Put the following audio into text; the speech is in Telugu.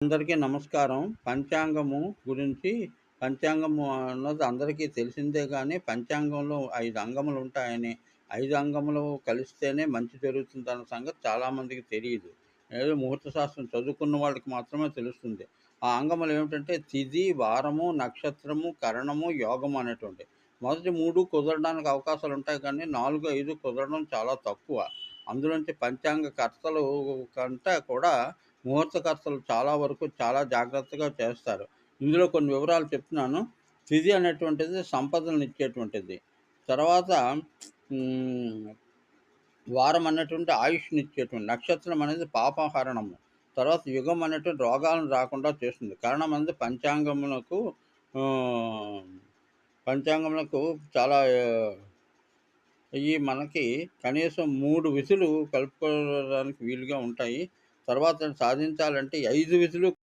అందరికీ నమస్కారం. పంచాంగము గురించి పంచాంగము అన్నది అందరికీ తెలిసిందే కానీ పంచాంగంలో ఐదు అంగములు ఉంటాయని ఐదు అంగములు కలిస్తేనే మంచి జరుగుతుందన్న సంగతి చాలామందికి తెలియదు ఏదో ముహూర్త శాస్త్రం చదువుకున్న వాళ్ళకి మాత్రమే తెలుస్తుంది. ఆ అంగములు ఏమిటంటే తిథి, వారము, నక్షత్రము, కరణము, యోగము అనేటువంటి మొదటి మూడు కుదరడానికి అవకాశాలు ఉంటాయి కానీ, 4, 5 కుదరడం చాలా తక్కువ. అందులోంచి పంచాంగ కర్తలు కంటే కూడా ముహూర్తకర్తలు చాలా వరకు చాలా జాగ్రత్తగా చేస్తారు. ఇందులో కొన్ని వివరాలు చెప్తున్నాను. తిథి అనేటువంటిది సంపదలనిచ్చేటువంటిది. తర్వాత వారం అనేటువంటి ఆయుష్‌నిచ్చేటువంటి నక్షత్రం అనేది పాపహరణము. తర్వాత యుగం అనేటువంటి రోగాలను రాకుండా చేస్తుంది. కారణం అనేది పంచాంగములకు పంచాంగములకు చాలా ఇయి మనకి కనీసం మూడు విధులు కలుపుకోవడానికి వీలుగా ఉంటాయి. తర్వాత సాధించాలంటే ఐదు విధులు